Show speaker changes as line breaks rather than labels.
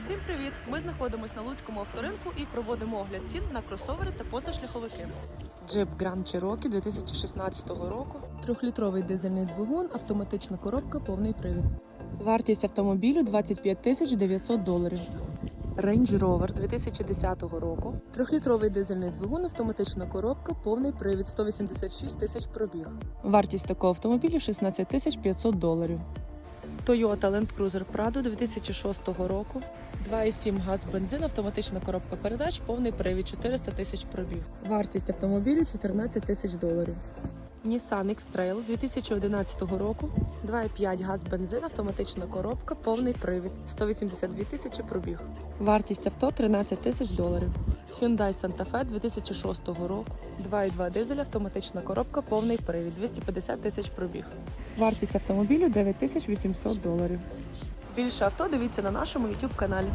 Всім привіт! Ми знаходимося на Луцькому авторинку і проводимо огляд цін на кросовери та позашляховики. Джип Grand Cherokee 2016 року. Трьохлітровий дизельний двигун, автоматична коробка, повний привід. Вартість автомобілю 25 тисяч 900 доларів. Range Rover 2010 року. Трьохлітровий дизельний двигун, автоматична коробка, повний привід 186 тисяч пробіг. Вартість такого автомобілю 16 тисяч 500 доларів. Toyota Land Cruiser Prado 2006 року. 2,7 газ бензин, автоматична коробка передач, повний привід 400 тисяч пробіг. Вартість автомобілю 14 тисяч доларів. Nissan X-Trail 2011 року. 2,5 газ бензин, автоматична коробка, повний привід 182 тисячі пробіг. Вартість авто 13 тисяч доларів. Hyundai Santa Fe 2006 року. 2,2 дизель, автоматична коробка, повний привід 250 тисяч пробіг. Вартість автомобілю 9800 доларів. Більше авто дивіться на нашому YouTube каналі.